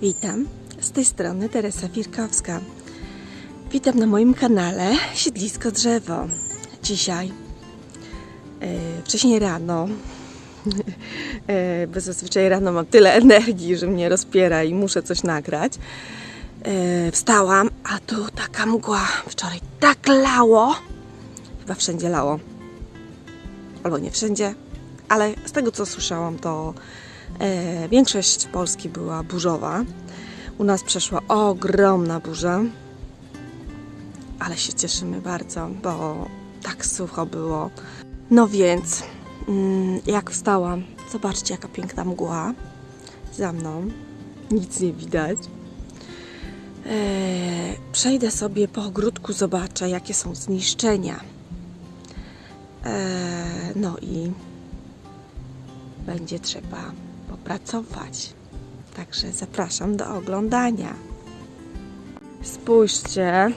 Witam, z tej strony Teresa Firkowska. Witam na moim kanale Siedlisko Drzewo. Dzisiaj e, wcześniej rano, e, bo zazwyczaj rano mam tyle energii, że mnie rozpiera i muszę coś nagrać. E, wstałam, a tu taka mgła. Wczoraj tak lało. Chyba wszędzie lało. Albo nie wszędzie, ale z tego co słyszałam, to większość Polski była burzowa. U nas przeszła ogromna burza, ale się cieszymy bardzo, bo tak sucho było. No więc, mm, jak wstałam, zobaczcie jaka piękna mgła za mną. Nic nie widać. E, przejdę sobie po ogródku, zobaczę jakie są zniszczenia. E, no i będzie trzeba popracować. Także zapraszam do oglądania. Spójrzcie,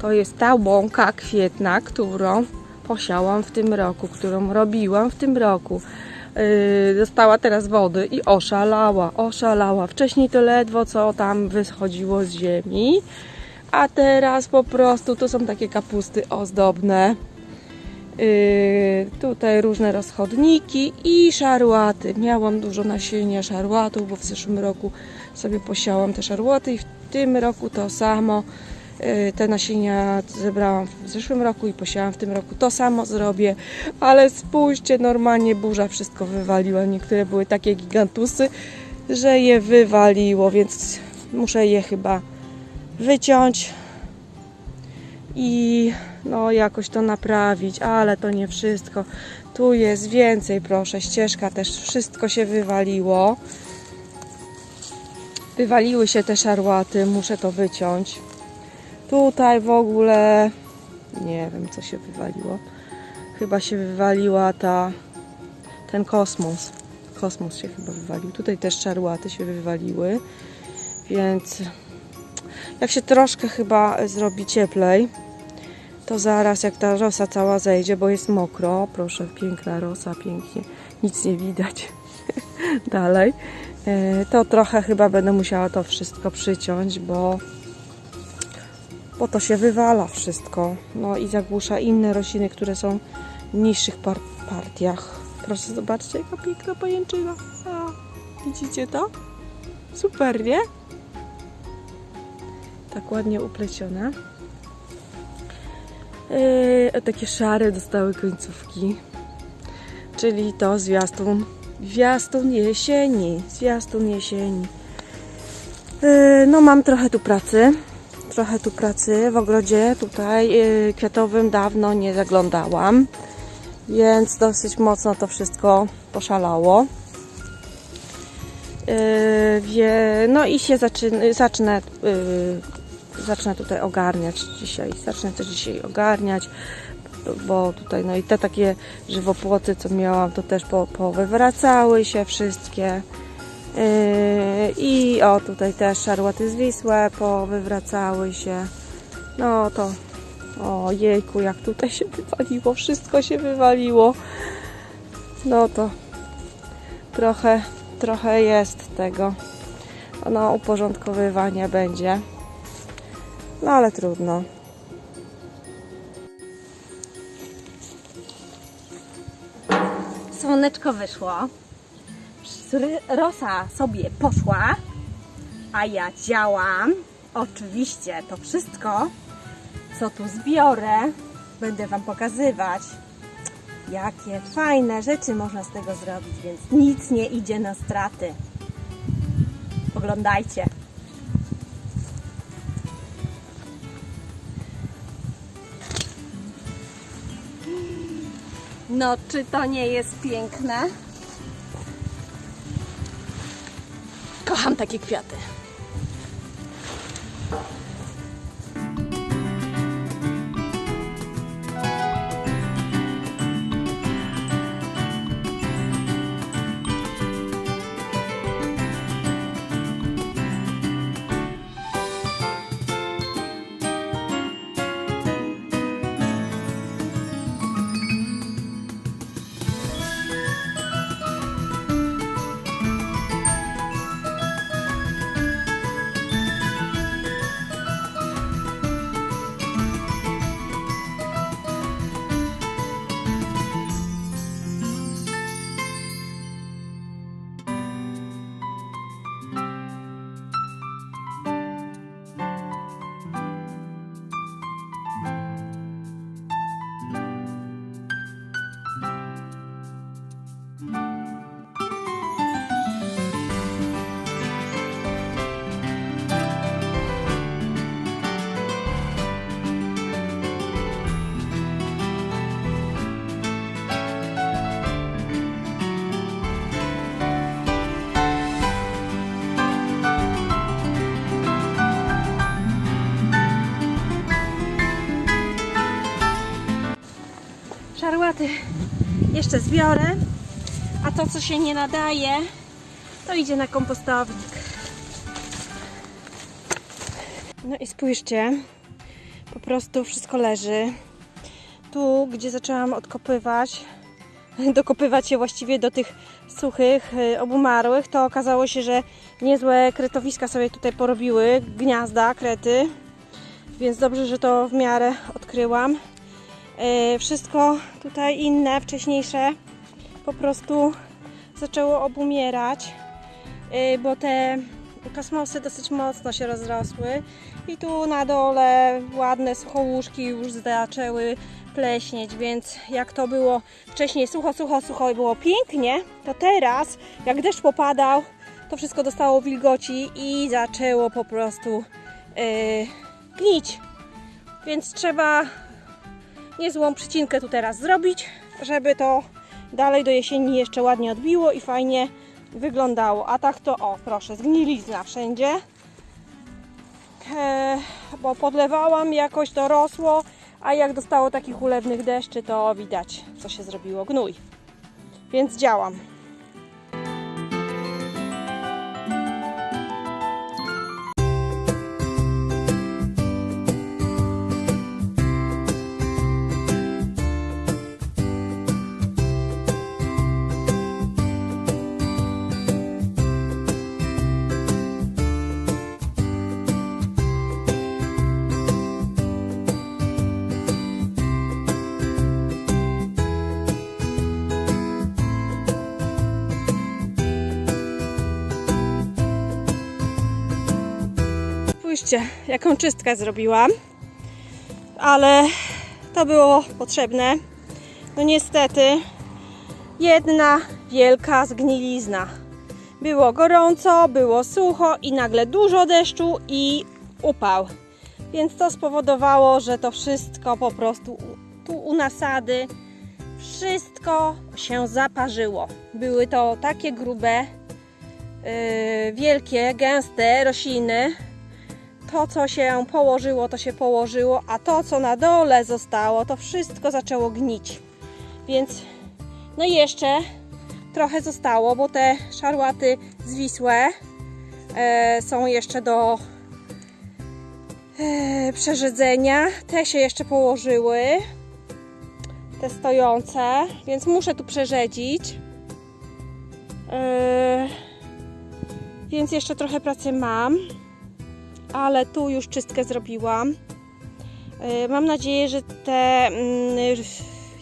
to jest ta łąka kwietna, którą posiałam w tym roku, którą robiłam w tym roku. Yy, dostała teraz wody i oszalała, oszalała. Wcześniej to ledwo co tam wychodziło z ziemi, a teraz po prostu to są takie kapusty ozdobne. Yy, tutaj różne rozchodniki i szarłaty. Miałam dużo nasienia szarłatów, bo w zeszłym roku sobie posiałam te szarłaty i w tym roku to samo. Yy, te nasienia zebrałam w zeszłym roku i posiałam w tym roku. To samo zrobię, ale spójrzcie, normalnie burza wszystko wywaliła. Niektóre były takie gigantusy, że je wywaliło, więc muszę je chyba wyciąć i no jakoś to naprawić, ale to nie wszystko. Tu jest więcej, proszę, ścieżka też wszystko się wywaliło. Wywaliły się te szarłaty, muszę to wyciąć. Tutaj w ogóle nie wiem co się wywaliło. Chyba się wywaliła ta ten kosmos. Kosmos się chyba wywalił. Tutaj też szarłaty się wywaliły. Więc jak się troszkę chyba zrobi cieplej, to zaraz jak ta rosa cała zejdzie, bo jest mokro, proszę, piękna rosa, pięknie, nic nie widać dalej, e, to trochę chyba będę musiała to wszystko przyciąć, bo, bo to się wywala wszystko, no i zagłusza inne rośliny, które są w niższych par partiach. Proszę zobaczcie, jaka piękna pajęczyna. A, widzicie to? Super, nie? Tak ładnie uplecione. Yy, takie szare dostały końcówki. Czyli to zwiastun. Zwiastun jesieni. Zwiastun jesieni. Yy, no mam trochę tu pracy. Trochę tu pracy w ogrodzie tutaj yy, kwiatowym dawno nie zaglądałam. Więc dosyć mocno to wszystko poszalało. No i się zaczynę, zacznę zacznę tutaj ogarniać dzisiaj. Zacznę też dzisiaj ogarniać, bo tutaj no i te takie żywopłoty, co miałam, to też po, powywracały się wszystkie. Yy, I o, tutaj też szarłaty zwisłe powywracały się. No to, o jejku, jak tutaj się wywaliło, wszystko się wywaliło. No to trochę, trochę jest tego. No, uporządkowywania będzie. No ale trudno. Słoneczko wyszło. Rosa sobie poszła, a ja działam. Oczywiście to wszystko, co tu zbiorę, będę Wam pokazywać. Jakie fajne rzeczy można z tego zrobić, więc nic nie idzie na straty. Oglądajcie. No, czy to nie jest piękne? Kocham takie kwiaty. Jeszcze zbiorę. A to, co się nie nadaje, to idzie na kompostownik. No i spójrzcie, po prostu wszystko leży. Tu, gdzie zaczęłam odkopywać, dokopywać się właściwie do tych suchych, y, obumarłych, to okazało się, że niezłe kretowiska sobie tutaj porobiły, gniazda, krety. Więc dobrze, że to w miarę odkryłam. E, Wszystko tutaj inne, wcześniejsze, po prostu zaczęło obumierać, y, bo te kosmosy dosyć mocno się rozrosły i tu na dole ładne suchołóżki już zaczęły pleśnieć, więc jak to było wcześniej sucho, sucho, sucho i było pięknie, to teraz jak deszcz popadał, to wszystko dostało wilgoci i zaczęło po prostu yy, gnić. Więc trzeba niezłą przycinkę tu teraz zrobić, żeby to dalej do jesieni jeszcze ładnie odbiło i fajnie wyglądało. A tak to, o proszę, zgnilizna wszędzie. E, bo podlewałam, jakoś to rosło, a jak dostało takich ulewnych deszczy, to widać, co się zrobiło. Gnój. Więc działam. Spójrzcie, jaką czystkę zrobiłam. Ale to było potrzebne. No niestety, jedna wielka zgnilizna. Było gorąco, było sucho i nagle dużo deszczu i upał. Więc to spowodowało, że to wszystko po prostu tu u nasady wszystko się zaparzyło. Były to takie grube, yy, wielkie, gęste rośliny, to, co się położyło, to się położyło, a to, co na dole zostało, to wszystko zaczęło gnić. Więc, no jeszcze trochę zostało, bo te szarłaty zwisłe e, są jeszcze do e, przerzedzenia. Te się jeszcze położyły, te stojące, więc muszę tu przerzedzić. E, więc jeszcze trochę pracy mam ale tu już czystkę zrobiłam. Yy, Mam nadzieję, że te mm,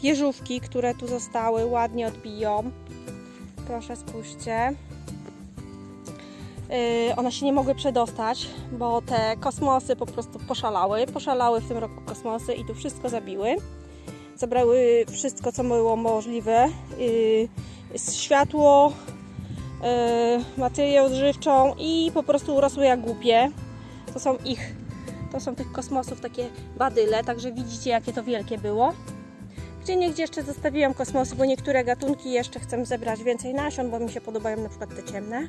jeżówki, które tu zostały, ładnie odbiją. Proszę, spójrzcie. Yy, One się nie mogły przedostać, bo te kosmosy po prostu poszalały. Poszalały w tym roku kosmosy i tu wszystko zabiły. Zabrały wszystko, co było możliwe. Światło, materię odżywczą i po prostu urosły jak głupie. To są ich, to są tych kosmosów takie badyle, także widzicie jakie to wielkie było. Gdzie niegdzie jeszcze zostawiłam kosmosy, bo niektóre gatunki jeszcze chcę zebrać więcej nasion, bo mi się podobają na przykład te ciemne.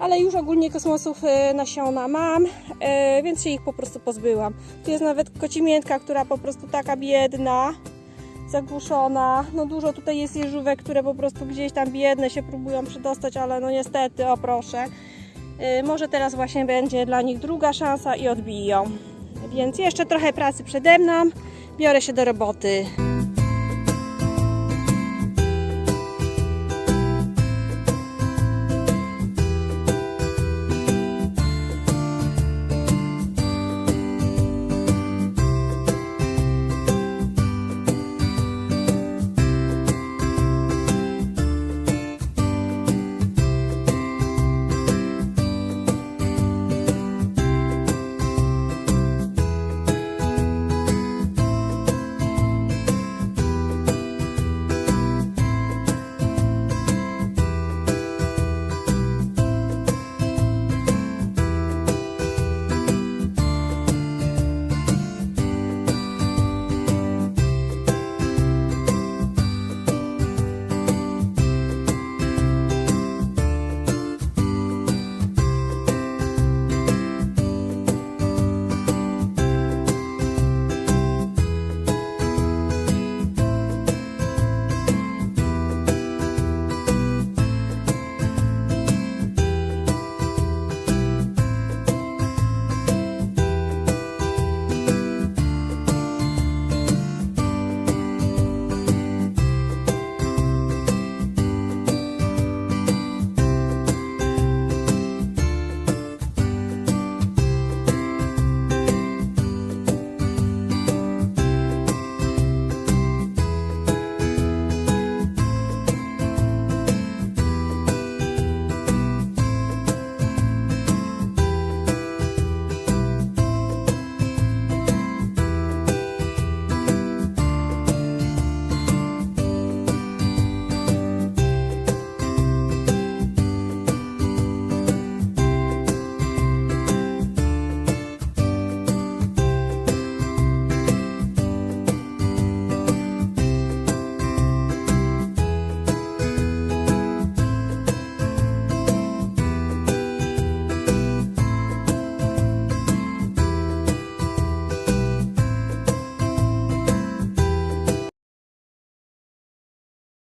Ale już ogólnie kosmosów e, nasiona mam, e, więc się ich po prostu pozbyłam. Tu jest nawet kocimiętka, która po prostu taka biedna, zagłuszona. No dużo tutaj jest jeżówek, które po prostu gdzieś tam biedne się próbują przedostać, ale no niestety, o proszę. Y, Może teraz właśnie będzie dla nich druga szansa i odbiją. Więc jeszcze trochę pracy przede mną. Biorę się do roboty.